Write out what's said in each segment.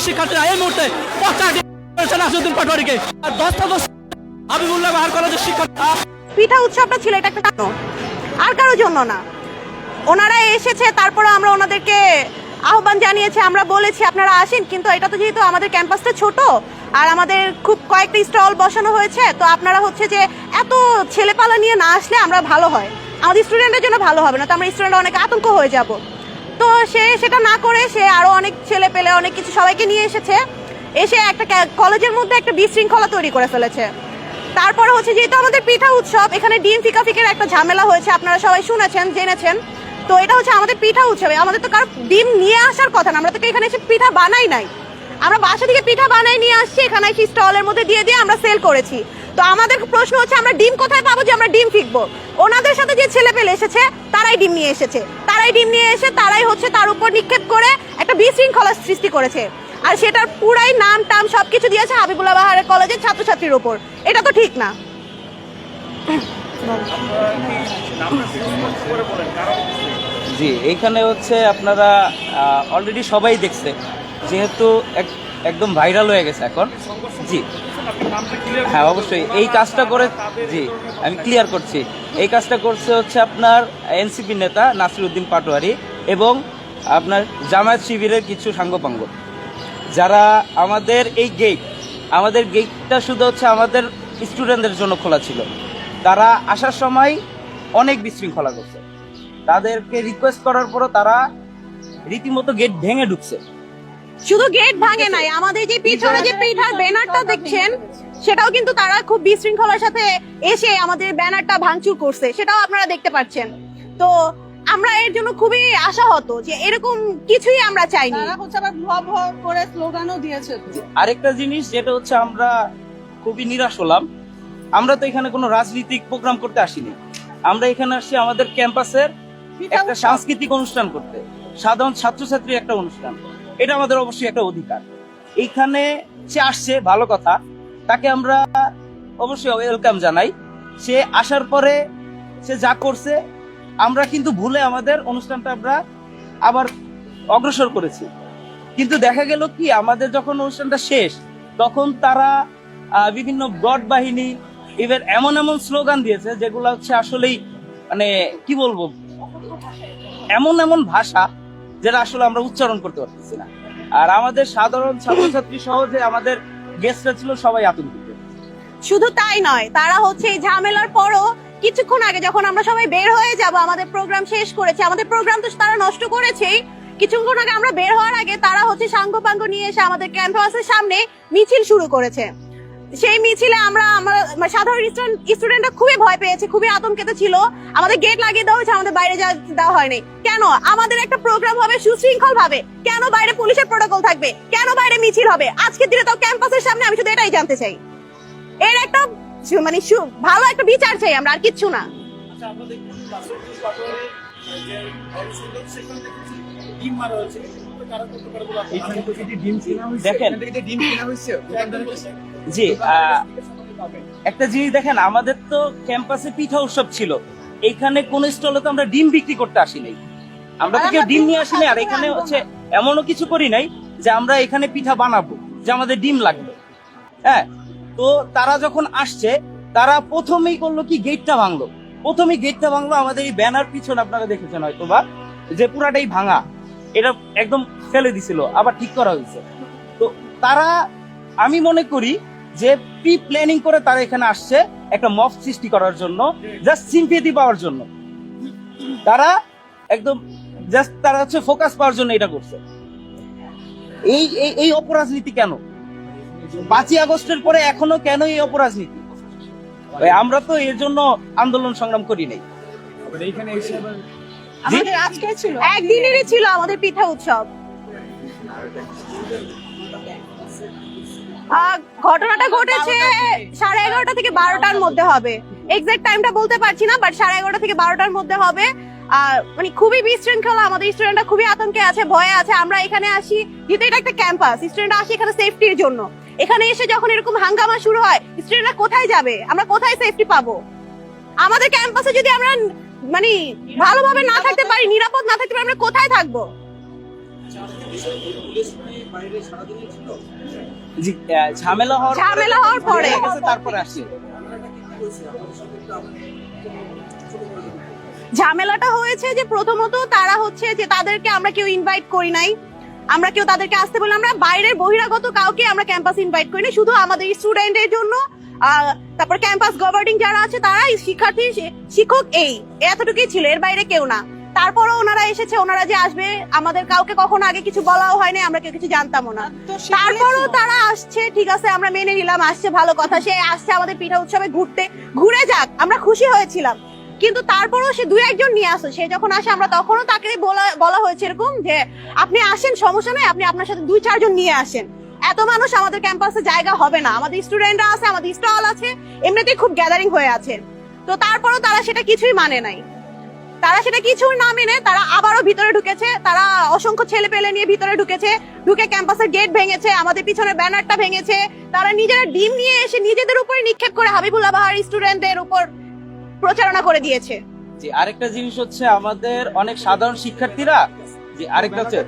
কলেজের শিক্ষার্থীরা এই মুহূর্তে পচা করেছে নাসিরুদ্দিন পাটোয়ারিকে। আর দশটা দশ হাবিবুল্লাহ বাহার কলেজের শিক্ষার্থী পিঠা উৎসবটা ছিল, এটা একটা আর কারোর জন্য না। ওনারা এসেছে, তারপরে আমরা ওনাদেরকে আহ্বান জানিয়েছি, আমরা বলেছি, আপনারা আসেন। কিন্তু এটা তো যেহেতু আমাদের ক্যাম্পাসটা ছোট, আর আমাদের খুব কয়েকটা স্টল বসানো হয়েছে, তো আপনারা হচ্ছে যে এত ছেলেপালা নিয়ে না আসলে আমরা ভালো হয়। আমাদের স্টুডেন্টের জন্য ভালো হবে না, তো আমরা স্টুডেন্ট অনেক আতঙ্ক হয়ে যাব। তো সে সেটা না করে সে আরও অনেক ছেলে পেলে, অনেক কিছু সবাইকে নিয়ে এসেছে। এসে একটা কলেজের মধ্যে একটা বিশৃঙ্খলা তৈরি করে ফেলেছে। তারপরে হচ্ছে যেহেতু আমাদের পিঠা উৎসব, এখানে ডিম ফিকাফিকের একটা ঝামেলা হয়েছে, আপনারা সবাই শুনেছেন, জেনেছেন। তো এটা হচ্ছে আমাদের পিঠা উৎসবে। আমাদের তো কারও ডিম নিয়ে আসার কথা না, আমরা তো এখানে এসে পিঠা বানাই নাই। আমরা বাসা থেকে পিঠা বানাই নিয়ে আসছি, এখানে এসে স্টলের মধ্যে দিয়ে দিয়ে আমরা সেল করেছি। তো আমাদের প্রশ্ন হচ্ছে, আমরা ডিম কোথায় পাবো যে আমরা ডিম ফিকবো? ওনাদের সাথে যে ছেলে পেলে এসেছে, তারাই ডিম নিয়ে এসেছে। তারাই ডিম নিয়ে এসে, তারাই হচ্ছে তার উপর নিক্ষেপ করে একটা বিশৃঙ্খলা সৃষ্টি করেছে। আর সেটার পুরাই নাম টাম সবকিছু দিয়েছে হাবিবুল্লাহ বাহারের কলেজের ছাত্রছাত্রীর উপর। এটা তো ঠিক না। জি, এইখানে হচ্ছে আপনারা অলরেডি সবাই দেখছে। যেহেতু এক- একদম ভাইরাল হয়ে গেছে এখন। জি। হ্যাঁ অবশ্যই। এই কাজটা করে জি, আমি ক্লিয়ার করছি। এই কাজটা করছে হচ্ছে আপনার এনসিপি নেতা নাসিরউদ্দিন পাটোয়ারি এবং আপনার জামায়াত শিবিরের কিছু সাঙ্গপাঙ্গ। যারা আমাদের এই গেট আমাদের গেটটা শুধু হচ্ছে আমাদের স্টুডেন্টদের জন্য খোলা ছিল। তারা আসার সময় অনেক বিশৃঙ্খলা করছে। তাদেরকে রিকোয়েস্ট করার পরও তারা রীতিমতো গেট ভেঙে ঢুকছে। শুধু গেট ভাঙে নাই আমাদের যে পিছনে যে পিঠার ব্যানারটা দেখছেন সেটাও কিন্তু তারা খুব বিশৃঙ্খলার সাথে এসে আমাদের ব্যানারটা ভাঙচুর করছে সেটাও আপনারা দেখতে পাচ্ছেন। তো আমরা এর জন্য খুবই আশাহত যে এরকম কিছুই আমরা চাইনি। তারা হচ্ছে আবার ভুয়া ভুয়া করে স্লোগানও দিয়েছে। আরেকটা জিনিস যেটা হচ্ছে আমরা খুবই নিরাশ হলাম। আমরা তো এখানে কোনো রাজনৈতিক প্রোগ্রাম করতে আসিনি। আমরা এখানে আসি আমাদের ক্যাম্পাসের একটা সাংস্কৃতিক অনুষ্ঠান করতে। সাধারণ ছাত্রছাত্রী একটা অনুষ্ঠান। এটা আমাদের অবশ্যই একটা অধিকার। এইখানে সে আসছে, ভালো কথা। তাকে আমরা অবশ্যই ওয়েলকাম জানাই। সে আসার পরে সে যা করছে, আমরা কিন্তু ভুলে আমাদের অনুষ্ঠানটা আমরা আবার অগ্রসর করেছি। কিন্তু দেখা গেল কি, আমাদের যখন অনুষ্ঠানটা শেষ, তখন তারা বিভিন্ন ব্রড বাহিনী ইভেন এমন এমন স্লোগান দিয়েছে, যেগুলো হচ্ছে আসলেই মানে কি বলব? এমন এমন ভাষা যেটা আসলে আমরা উচ্চারণ করতে পারতেছি না। আর আমাদের সাধারণ ছাত্রছাত্রী সহ যে আমাদের গেস্টরা ছিল সবাই আতঙ্কিত। শুধু তাই নয়, তারা হচ্ছে এই ঝামেলার পরও কিছুক্ষণ আগে যখন আমরা সবাই বের হয়ে যাব, আমাদের প্রোগ্রাম শেষ করেছে, আমাদের প্রোগ্রাম তো তারা নষ্ট করেছেই, কিছুক্ষণ আগে আমরা বের হওয়ার আগে তারা হচ্ছে সাঙ্গপাঙ্গ নিয়ে এসে আমাদের ক্যাম্পাসের সামনে মিছিল শুরু করেছে। সেই মিছিলে আমরা আমরা মানে সাধারণ স্টুডেন্টরা খুবই ভয় পেয়েছে, খুবই আতঙ্কিত ছিল। আমাদের গেট লাগিয়ে দেওয়া হয়েছে, আমাদের বাইরে যা দেওয়া হয়নি। কেন? আমাদের একটা প্রোগ্রাম হবে সুশৃঙ্খল ভাবে কেন বাইরে পুলিশের প্রোটোকল থাকবে? কেন বাইরে মিছিল হবে? আজকের দিনে তো ক্যাম্পাসের সামনে আমি শুধু এটাই জানতে চাই। এর একটা মানে ভালো একটা বিচার চাই আমরা, আর কিচ্ছু না। দেখেন। জি একটা জিনিস দেখেন আমাদের তো ক্যাম্পাসে পিঠা উৎসব ছিল। এখানে কোন স্টলে তো আমরা ডিম বিক্রি করতে আসিনি আমরা তো কেউ ডিম নিয়ে আসিনি আর এখানে হচ্ছে এমনও কিছু করি নাই যে আমরা এখানে পিঠা বানাবো যে আমাদের ডিম লাগবে। হ্যাঁ তো তারা যখন আসছে তারা প্রথমেই করল কি গেটটা ভাঙলো। প্রথমেই গেটটা ভাঙলো আমাদের এই ব্যানার পিছনে আপনারা দেখেছেন হয়তো বা যে পুরাটাই ভাঙা। এটা একদম ফেলে দিছিল, আবার ঠিক করা হয়েছে। তো তারা, আমি মনে করি যে প্রি প্ল্যানিং করে তারা এখানে আসছে একটা মফ সৃষ্টি করার জন্য জাস্ট সিম্পেথি পাওয়ার জন্য। তারা একদম জাস্ট তারা হচ্ছে ফোকাস পাওয়ার জন্য এটা করছে। এই এই এই অপরাজনীতি কেন? পাঁচই আগস্টের পরে এখনও কেন এই অপরাজনীতি? আমরা তো এর জন্য আন্দোলন সংগ্রাম করি নাই। আমাদের আজকে ছিল। একদিনেরই ছিল আমাদের পিঠা উৎসব। আহ, ঘটনাটা ঘটেছে সাড়ে এগারোটা থেকে বারোটার মধ্যে হবে। এক্সাক্ট টাইমটা বলতে পারছি না বাট সাড়ে এগারোটা থেকে বারোটার মধ্যে হবে। আর মানে খুবই বিশৃঙ্খলা আমাদের স্টুডেন্টরা খুবই আতঙ্কে আছে ভয়ে আছে। আমরা এখানে আসি যেহেতু এটা একটা ক্যাম্পাস স্টুডেন্ট আসি এখানে সেফটির জন্য। এখানে এসে যখন এরকম হাঙ্গামা শুরু হয় স্টুডেন্টরা কোথায় যাবে? আমরা কোথায় সেফটি পাবো? আমাদের ক্যাম্পাসে যদি আমরা মানে ভালোভাবে না থাকতে পারি নিরাপদ না থাকতে পারি আমরা কোথায় থাকব? ঝামেলা হওয়ার ঝামেলা হওয়ার পরে। তারপরে আসছে। ঝামেলাটা হয়েছে যে প্রথমত তারা হচ্ছে যে তাদেরকে আমরা কেউ ইনভাইট করি নাই। আমরা কেউ তাদেরকে আসতে বললাম আমরা বাইরের বহিরাগত কাউকে আমরা ক্যাম্পাস ইনভাইট করি নাই। শুধু আমাদের স্টুডেন্টের জন্য তারপর ক্যাম্পাস গভর্নিং যারা আছে তারা শিক্ষার্থী শিক্ষক এই। এতটুকুই ছিল এর বাইরে কেউ না। তারপরও ওনারা এসেছে ওনারা যে আসবে আমাদের কাউকে কখনো আগে কিছু বলাও হয়নি আমরা কেউ কিছু জানতামও না। তারপরও তারা আসছে ঠিক আছে আমরা মেনে নিলাম আসছে ভালো কথা। সে আসছে আমাদের পিঠা উৎসবে ঘুরতে। ঘুরে যাক আমরা খুশি হয়েছিলাম। কিন্তু তারপরও সে দুই একজন নিয়ে আসে। সে যখন আসে আমরা তখনও তাকে বলা বলা হয়েছে এরকম যে আপনি আসেন সমস্যা নেই আপনি আপনার সাথে দুই চারজন নিয়ে আসেন। এত মানুষ আমাদের ক্যাম্পাসে জায়গা হবে না। আমাদের স্টুডেন্টরা আছে, আমাদের স্টল আছে, এমনিতেই খুব গ্যাদারিং হয়ে আছে। তো তারপরও তারা সেটা কিছুই মানে নাই। তারা সেটা কিছুই না মেনে তারা আবারও ভিতরে ঢুকেছে। তারা অসংখ্য ছেলে পেলে নিয়ে ভিতরে ঢুকেছে। ঢুকে ক্যাম্পাসের গেট ভেঙেছে, আমাদের পিছনে ব্যানারটা ভেঙেছে। তারা নিজেরা ডিম নিয়ে এসে নিজেদের উপরে নিক্ষেপ করে হাবিবুল্লাহ বাহার স্টুডেন্টদের উপর প্রচারণা করে দিয়েছে। আরেকটা জিনিস হচ্ছে আমাদের অনেক সাধারণ শিক্ষার্থীরা আরেকটা হচ্ছে?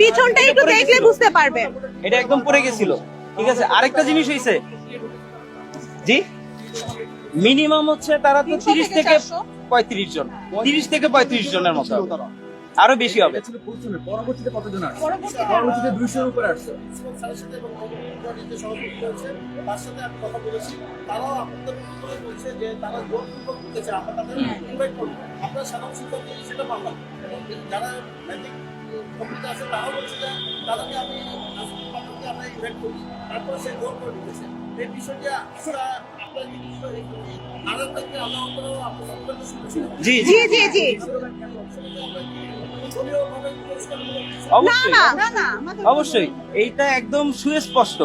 পিছনটা একটু দেখলে বুঝতে পারবে। এটা একদম পড়ে গেছিল। ঠিক আছে আরেকটা জিনিস হয়েছে জি? মিনিমাম হচ্ছে তারা তো 300 তিরিশ থেকে থেকে 400 পঁয়ত্রিশ জন। তিরিশ থেকে পঁয়ত্রিশ জনের মতো। আরও বেশি হবে। পরবর্তীতে কতজন আসছে পরবর্তীতে দুইশোর উপরে আসছে তার সাথে আমি কথা বলেছি তারাও আপনাদের বলছে যে তারা জোরপূর্বক বলতেছে আমরা তাদের ইনভাইট করব আপনারা সাধারণ শিক্ষার্থী সেটা যারা আছে তারাও বলছে যে তাদেরকে আমি আপনাদেরকে আমরা ইনভাইট করি তারপরে সে জোর করে দিতেছে এই বিষয়টি আমরা জি। জি জি জি। অবশ্যই। এইটা একদম সুস্পষ্ট।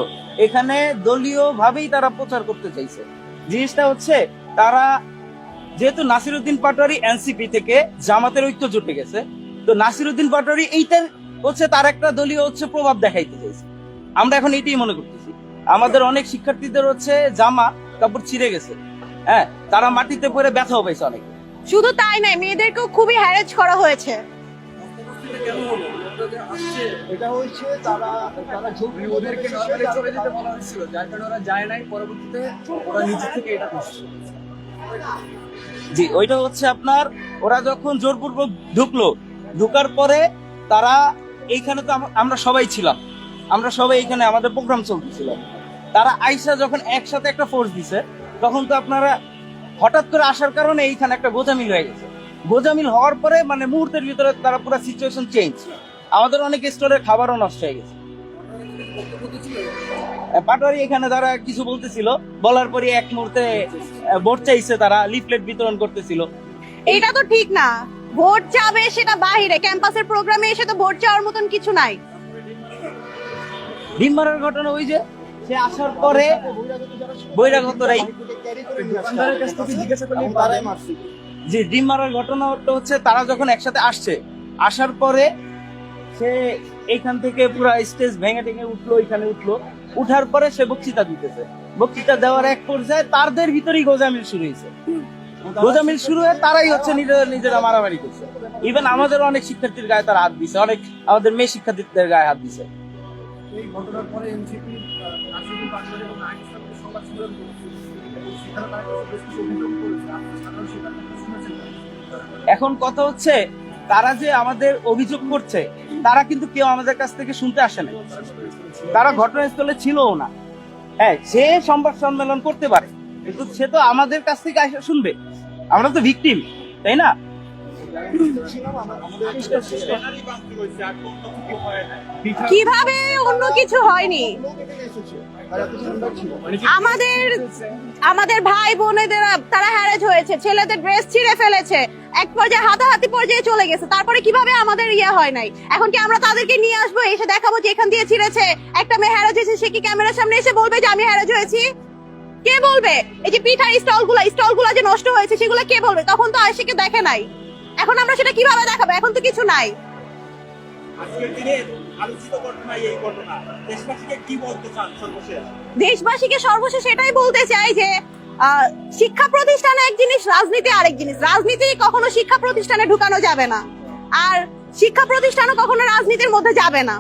এখানে দলীয় ভাবেই তারা প্রচার করতে চাইছে। জিনিসটা হচ্ছে তারা যেহেতু নাসিরুদ্দিন পাটোয়ারি এনসিপি থেকে জামাতের ঐক্য জুটে গেছে তো নাসিরুদ্দিন পাটোয়ারি এইটা হচ্ছে তার একটা দলীয় হচ্ছে প্রভাব দেখাইতে চাইছে। আমরা এখন এইটাই মনে করতেছি। আমাদের অনেক শিক্ষার্থীদের হচ্ছে জামা কাপড় ছিঁড়ে গেছে। হ্যাঁ তারা মাটিতে পড়ে ব্যথাও পাইছে অনেক। শুধু তাই নয় মেয়েদেরকেও খুবই হ্যারেজ করা হয়েছে। এটা হচ্ছে তারা তারা ঝোঁক ওদেরকে নর্মালি চলে যেতে বলা হয়েছিল যার কারণে ওরা যায় নাই পরবর্তীতে ওরা নিজে থেকে এটা করছে। জি ওইটা হচ্ছে আপনার ওরা যখন জোরপূর্বক ঢুকলো ঢুকার পরে তারা এইখানে তো আমরা সবাই ছিলাম। আমরা সবাই এখানে আমাদের প্রোগ্রাম চলতেছিল। তারা আইসা যখন একসাথে একটা ফোর্স দিছে তখন তো আপনারা হঠাৎ করে আসার কারণে এইখানে একটা গোজামিল হয়ে গেছে। গোজামিল হওয়ার পরে মানে মুহূর্তের ভিতরে তারা পুরো সিচুয়েশন চেঞ্জ আমাদের অনেক স্টোরের খাবারও নষ্ট হয়ে গেছে। পাটোয়ারি এখানে তারা কিছু বলতেছিল। বলার পরে এক মুহূর্তে ভোট চাইছে তারা লিফলেট বিতরণ করতেছিল। এটা তো ঠিক না। ভোট চাবে সেটা বাহিরে। ক্যাম্পাসের প্রোগ্রামে এসে তো ভোট চাওয়ার মতন কিছু নাই। ডিম মারার ঘটনা ওই যে সে আসার পরে বৈরাগতরাই যে ডিম মারার ঘটনাটা হচ্ছে, তারা যখন একসাথে আসছে, আসার পরে সে এইখান থেকে পুরো স্টেজ ভেঙে টেঙে উঠল এখানে উঠল। উঠার পরে সে বক্তৃতা দিতেছে। বক্তৃতা দেওয়ার এক পর্যায়ে তাদের ভিতরেই গোজামিল শুরু হয়েছে। গোজামিল শুরু হয়ে তারাই হচ্ছে নিজেরা নিজেরা মারামারি করছে। ইভেন আমাদের অনেক শিক্ষার্থীর গায়ে তারা হাত দিছে, অনেক আমাদের মেয়ে শিক্ষার্থীদের গায়ে হাত দিছে। এই ঘটনার পরে এনসিপি এখন কথা হচ্ছে, তারা যে আমাদের অভিযোগ করছে, তারা কিন্তু কেউ আমাদের কাছ থেকে শুনতে আসে না তারা ঘটনাস্থলে ছিলও না। হ্যাঁ সে সংবাদ সম্মেলন করতে পারে, কিন্তু সে তো আমাদের কাছ থেকে এসে শুনবে। আমরা তো ভিকটিম তাই না? কীভাবে অন্য কিছু হয়নি? আমাদের আমাদের ভাই বোনেদের, তারা হ্যারেজ হয়েছে, ছেলেদের ড্রেস ছিঁড়ে ফেলেছে। এক পর্যায়ে হাতাহাতি পর্যায়ে চলে গেছে। তারপরে কীভাবে আমাদের ইয়ে হয় নাই? এখন কি আমরা তাদেরকে নিয়ে আসব? এসে দেখাবো যে এখান দিয়ে ছিঁড়েছে। একটা মেয়ে হ্যারেজ হয়েছে সে কি ক্যামেরার সামনে এসে বলবে যে আমি হ্যারেজ হয়েছি? কে বলবে? এই যে পিঠার স্টলগুলা স্টলগুলা যে নষ্ট হয়েছে সেগুলো কে বলবে? তখন তো কেউ দেখে নাই। এখন আমরা সেটা কীভাবে দেখাবো? এখন তো কিছু নাই। দেশবাসীকে সর্বশেষ এটাই বলতে চাই যে শিক্ষা প্রতিষ্ঠানে এক জিনিস, রাজনীতি আরেক জিনিস। রাজনীতি কখনো শিক্ষা প্রতিষ্ঠানে ঢুকানো যাবে না। আর শিক্ষা প্রতিষ্ঠানও কখনো রাজনীতির মধ্যে যাবে না।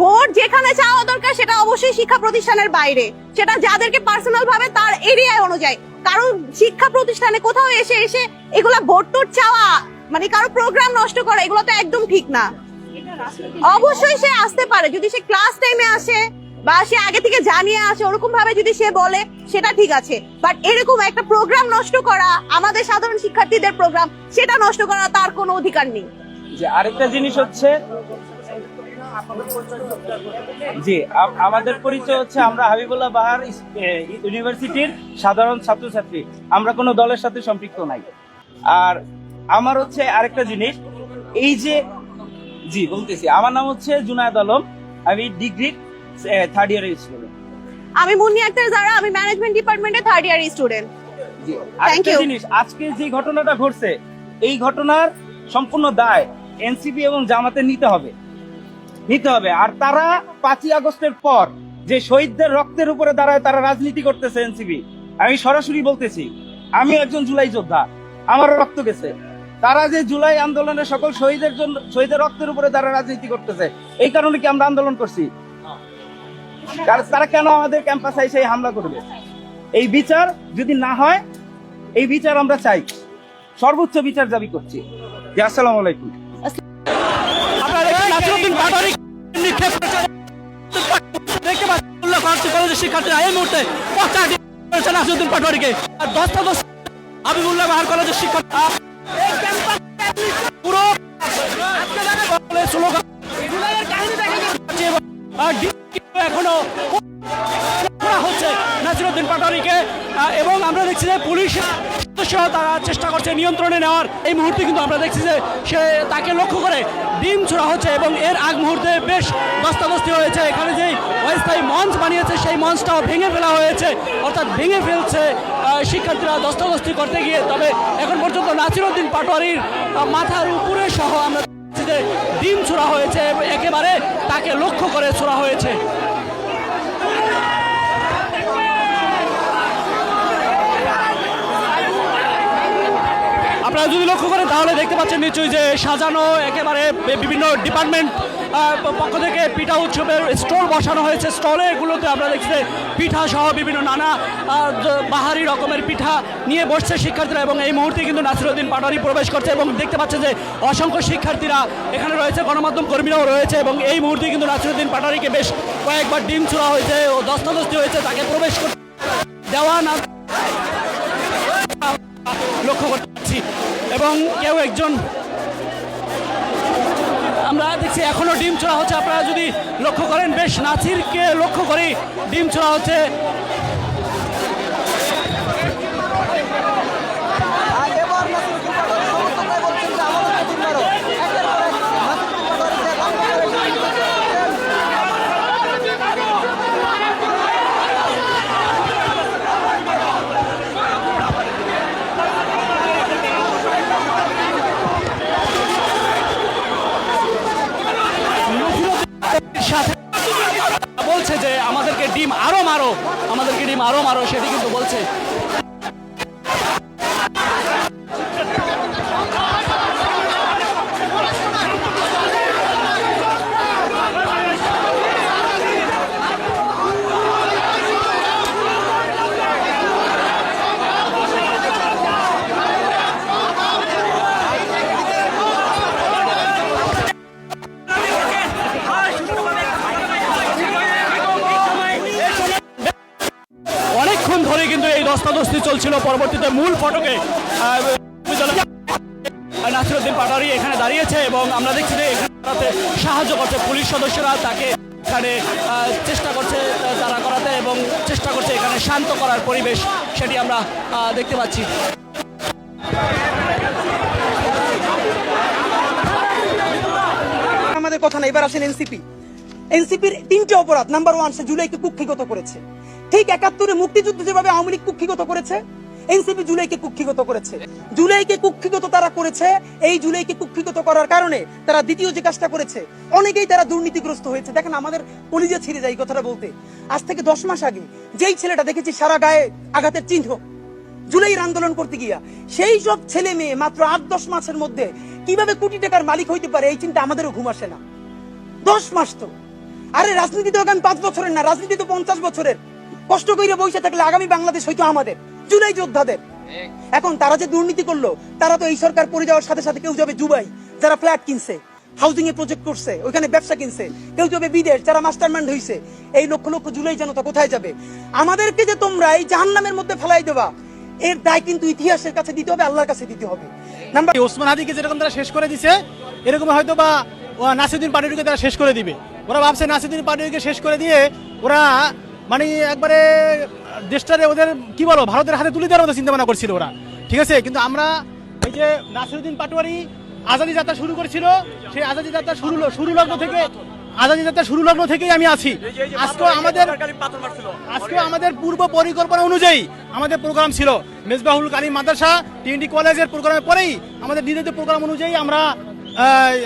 ভোট যেখানে চাওয়া দরকার, সেটা অবশ্যই শিক্ষা প্রতিষ্ঠানের বাইরে। সেটা যাদেরকে পার্সোনাল ভাবে তার এরিয়ায় অনুযায়ী। কারণ শিক্ষা প্রতিষ্ঠানে কোথাও এসে এসে এগুলা ভোট টোট চাওয়া মানে কারও প্রোগ্রাম নষ্ট করা, এগুলো তো একদম ঠিক না। অবশ্যই সে আসতে পারে। যদি সে ক্লাস টাইমে আসে বা সে আগে থেকে জানিয়ে আসে ওরকম ভাবে যদি সে বলে, সেটা ঠিক আছে। বাট এরকম একটা প্রোগ্রাম নষ্ট করা, আমাদের সাধারণ শিক্ষার্থীদের প্রোগ্রাম সেটা নষ্ট করা তার কোনো অধিকার নেই। যে আরেকটা জিনিস হচ্ছে, জি আমাদের পরিচয় হচ্ছে আমরা হাবিবুল্লাহ বাহার ইউনিভার্সিটির সাধারণ ছাত্রছাত্রী। আমরা কোনো দলের সাথে সম্পৃক্ত নাই। আর আমার হচ্ছে আরেকটা জিনিস, এই যে, জি, বলতেছি। আমার নাম হচ্ছে জুনায়দ আলম। আমি ডিগ্রি থার্ড ইয়ারের স্টুডেন্ট আমি মুন্নি আক্তার যারা আমি ম্যানেজমেন্ট ডিপার্টমেন্টে থার্ড ইয়ার স্টুডেন্ট জি আরেকটা you. জিনিস আজকে যে ঘটনাটা ঘটছে এই ঘটনার সম্পূর্ণ দায় এনসিপি এবং জামাতে নিতে হবে। নিতে হবে। আর তারা পাঁচই আগস্টের পর যে শহীদদের রক্তের উপরে দাঁড়ায় তারা রাজনীতি করতেছে এনসিপি আমি সরাসরি বলতেছি আমি একজন জুলাই যোদ্ধা আমারও রক্ত গেছে। তারা যে জুলাই আন্দোলনের সকল শহীদের জন্য শহীদের রক্তের উপরে তারা রাজনীতি করতেছে এই কারণে কি আমরা আন্দোলন করছি? তারা কেন আমাদের ক্যাম্পাসে এসে হামলা করবে? এই বিচার যদি না হয়, এই বিচার আমরা চাই। সর্বোচ্চ বিচার দাবি করছি। জি, আসসালামু আলাইকুম। এই মুহূর্তে আর এখনও হচ্ছে নাসিরউদ্দিন পাটোয়ারিকে। এবং আমরা দেখছি যে পুলিশ সদস্য তারা চেষ্টা করছে নিয়ন্ত্রণে নেওয়ার। এই মুহূর্তে কিন্তু আমরা দেখছি যে সে তাকে লক্ষ্য করে ডিম ছোড়া হচ্ছে এবং এর আগ মুহূর্তে বেশ দস্তাদস্তি হয়েছে এখানে যে অস্থায়ী মঞ্চ বানিয়েছে, সেই মঞ্চটাও ভেঙে ফেলা হয়েছে। অর্থাৎ ভেঙে ফেলছে শিক্ষার্থীরা দস্তাদস্তি করতে গিয়ে। তবে এখন পর্যন্ত নাসিরউদ্দিন পাটোয়ারির মাথার উপরে সহ আমরা ডিম ছোড়া হয়েছে একেবারে তাকে লক্ষ্য করে ছোড়া হয়েছে। আপনারা যদি লক্ষ্য করেন, তাহলে দেখতে পাচ্ছেন নিশ্চয়ই যে সাজানো একেবারে বিভিন্ন ডিপার্টমেন্ট পক্ষ থেকে পিঠা উৎসবের স্টল বসানো হয়েছে। স্টলে এগুলোতে আমরা দেখছি পিঠা সহ বিভিন্ন নানা বাহারি রকমের পিঠা নিয়ে বসছে শিক্ষার্থীরা এবং এই মুহূর্তে কিন্তু নাসিরুদ্দিন পাটোয়ারি প্রবেশ করছে এবং দেখতে পাচ্ছেন যে অসংখ্য শিক্ষার্থীরা এখানে রয়েছে, গণমাধ্যম কর্মীরাও রয়েছে এবং এই মুহূর্তে কিন্তু নাসিরুদ্দিন পাটোয়ারিকে বেশ কয়েকবার ডিম ছোড়া হয়েছে ও দস্তাদস্তি হয়েছে, তাকে প্রবেশ করতে দেওয়া না লক্ষ্য করতে পারছি এবং কেউ একজন আমরা দেখছি এখনও ডিম ছোড়া হচ্ছে। আপনারা যদি লক্ষ্য করেন, বেশ নাচিরকে লক্ষ্য করে ডিম ছোড়া হচ্ছে। বলছে যে আমাদেরকে ডিম আরও মারো আমাদেরকে ডিম আরও মারো সেটি কিন্তু বলছে। অনেকক্ষণ ধরে কিন্তু এই দস্তাদস্তি চলছিল। পরবর্তীতে মূল ফটকে নাসিরুদ্দিন পাটারি এখানে দাঁড়িয়েছে এবং আমরা দেখছি যে এখানে সাহায্য করছে পুলিশ সদস্যরা, তাকে এখানে চেষ্টা করছে তারা করাতে এবং চেষ্টা করছে এখানে শান্ত করার পরিবেশ সেটি আমরা দেখতে পাচ্ছি। আমাদের কথা না, এবার আসেন এনসিপি। এনসিপির তিনটে অপরাধ, নাম্বার ওয়ান সে জুলাইকে কুক্ষিগত করেছে। ঠিক একাত্তরে মুক্তিযুদ্ধ যেভাবে আওয়ামী লীগ কুক্ষিগত করেছে, এনসিপি জুলাইকে কুক্ষিগত করেছে। জুলাইকে কুক্ষিগত তারা করেছে, এই জুলাইকে কুক্ষিগত করার কারণে তারা দ্বিতীয় যে কাজটা করেছে, অনেকেই তারা দুর্নীতিগ্রস্ত হয়েছে। দেখেন আমাদের কলিজা ছিঁড়ে যায় কথাটা বলতে। আজ থেকে দশ মাস আগে যেই ছেলেটা দেখেছি সারা গায়ে আঘাতের চিহ্ন, জুলাইয়ের আন্দোলন করতে গিয়া, সেই সব ছেলে মেয়ে মাত্র আট দশ মাসের মধ্যে কীভাবে কোটি টাকার মালিক হইতে পারে, এই চিন্তা আমাদেরও ঘুম আসে না। দশ মাস তো। আরে রাজনীতি তো এখন পাঁচ বছরের না, রাজনীতি তো পঞ্চাশ বছরের। কষ্ট করে বসে থাকলে আগামী বাংলাদেশ হয়তো আমাদের, জুলাই যোদ্ধাদের। এখন তারা যে দুর্নীতি করল, তারা তো এই সরকার পড়ে যাওয়ার সাথে সাথে কেউ যাবে জুবাই যারা ফ্ল্যাট কিনছে হাউজিং এ প্রজেক্ট করছে ওখানে ব্যবসা কিনছে, কেউ যাবে বিদেশ, যারা মাস্টার মাইন্ড হয়েছে এই লক্ষ লক্ষ জুলাই জনতা কোথায় যাবে? আমাদেরকে যে তোমরা এই জাহান্নামের মধ্যে ফেলাই দেবা, এর দায় কিন্তু ইতিহাসের কাছে দিতে হবে, আল্লাহর কাছে দিতে হবে। নাম্বার ওসমান হাদিকে যেরকম তারা শেষ করে দিছে, এরকম হয়তো বা ও নাসিরুদ্দিন পাটোয়ারিকে তারা শেষ করে দিবে। ওরা ভাবছে নাসিরুদ্দিন পাটোয়ারিকে শেষ করে দিয়ে ওরা মানে একবারে দেশটারে ওদের, কি বলো ভারতের হাতে তুলে দেওয়ার মতো চিন্তা ভাবনা করছিল ওরা। ঠিক আছে? কিন্তু আমরা এই যে নাসিরুদ্দিন পাটোয়ারি আজাদি যাত্রা শুরু করেছিল, সেই আজাদি যাত্রা শুরু শুরু লগ্ন থেকে আজাদি যাত্রা শুরু লগ্ন থেকেই আমি আছি। আজকে আমাদের আজকে আমাদের পূর্ব পরিকল্পনা অনুযায়ী আমাদের প্রোগ্রাম ছিল। মেজবাহুল কালী মাদ্রাসা, টিএনডি কলেজের প্রোগ্রামের পরেই আমাদের নির্ধারিত প্রোগ্রাম অনুযায়ী আমরা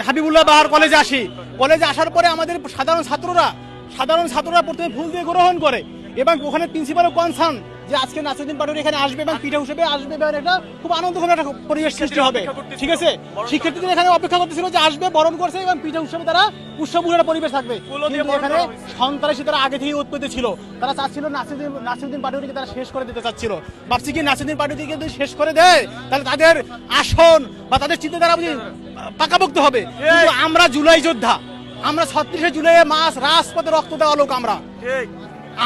হাবিবুল্লাহ বাহার কলেজে আসি। কলেজে আসার পরে আমাদের সাধারণ ছাত্ররা সাধারণ ছাত্ররা প্রথমে ফুল দিয়ে গ্রহণ করে এবং ওখানে প্রিন্সিপালও কনসার্ন যে আজকে নাসিরুদ্দিন পাটোয়ারি এখানে আসবে এবং পিঠা হিসেবে আসবে এবং এটা খুব আনন্দঘন একটা পরিবেশ সৃষ্টি হবে। ঠিক আছে? শিক্ষার্থীদের এখানে অপেক্ষা করতেছিল যে আসবে বরণ করছে এবং পিঠা হিসেবে তারা উৎসবমুখর একটা পরিবেশ থাকবে। এখানে সন্ত্রাসী তারা আগে থেকে উৎপত্তি ছিল। তারা চাচ্ছিল নাসিরুদ্দিন নাসিরুদ্দিন পাটোয়ারিকে তারা শেষ করে দিতে চাচ্ছিল। ভাবছি কি নাসিরুদ্দিন পাটোয়ারিকে যদি শেষ করে দেয় তাহলে তাদের আসন বা তাদের চিন্তাধারা বুঝি পাকাপোক্ত হবে। কিন্তু আমরা জুলাই যোদ্ধা। আমরা ছত্রিশে জুলাই মাস রাজপথে রক্ত দেওয়া লোক আমরা।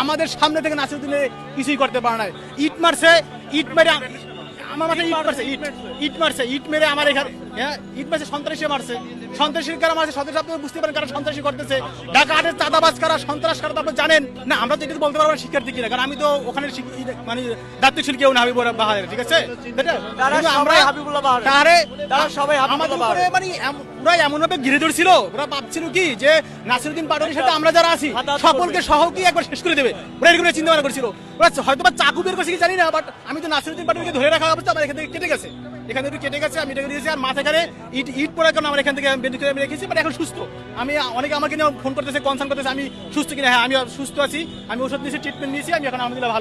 আমাদের সামনে থেকে নাসিরুদ্দিনে কিছুই করতে পারে না ইট মারছে ইট মেরে আমার মাথায় ইট মারছে ইট। ইট মারছে ইট মেরে আমার এখানে হ্যাঁ ইট মারছে সন্ত্রাসে মারছে। সন্ত্রাসীর কারা মারছে সন্ত্রাসী আপনি বুঝতে পারেন কারা সন্ত্রাসী করতেছে। ঢাকা চাঁদাবাজ কারা সন্ত্রাস কারা আপনি জানেন। না আমরা তো এটা বলতে পারব না শিক্ষার্থী কিনা কারণ আমি তো ওখানে মানে দায়িত্বশীল কেউ না বাহারের ঠিক আছে? আমরা তারে আমাদের মানে ওরা এমন ভাবে ঘিরে ধরছিল ওরা ভাবছিল কি যে নাসিরুদ্দিন পাটোয়ারির সাথে আমরা যারা আছি সকলকে সহ কি একবার শেষ করে দেবে? ওরা এরকম চিন্তা ভাবনা করছিল। ওরা হয়তো বা চাকু বের করছে কি জানি না বাট আমি তো নাসিরুদ্দিন পাটোয়ারিকে ধরে রাখা অবস্থা আমার এখান থেকে কেটে গেছে। এখান একটু কেটে গেছে, আমি এটাকে দিয়েছি, আর মাথা কারে ইট ইট পড়ার কারণে আমার এখান থেকে বেঁধে করে আমি রেখেছি বাট এখন সুস্থ। আমি, অনেকে আমাকে নিয়ে ফোন করতেছে কনসার্ন করতেছে, আমি সুস্থ কিনা? হ্যাঁ আমি সুস্থ আছি, আমি ওষুধ নিয়েছি ট্রিটমেন্ট নিয়েছি, আমি এখন আমাদের ভালো।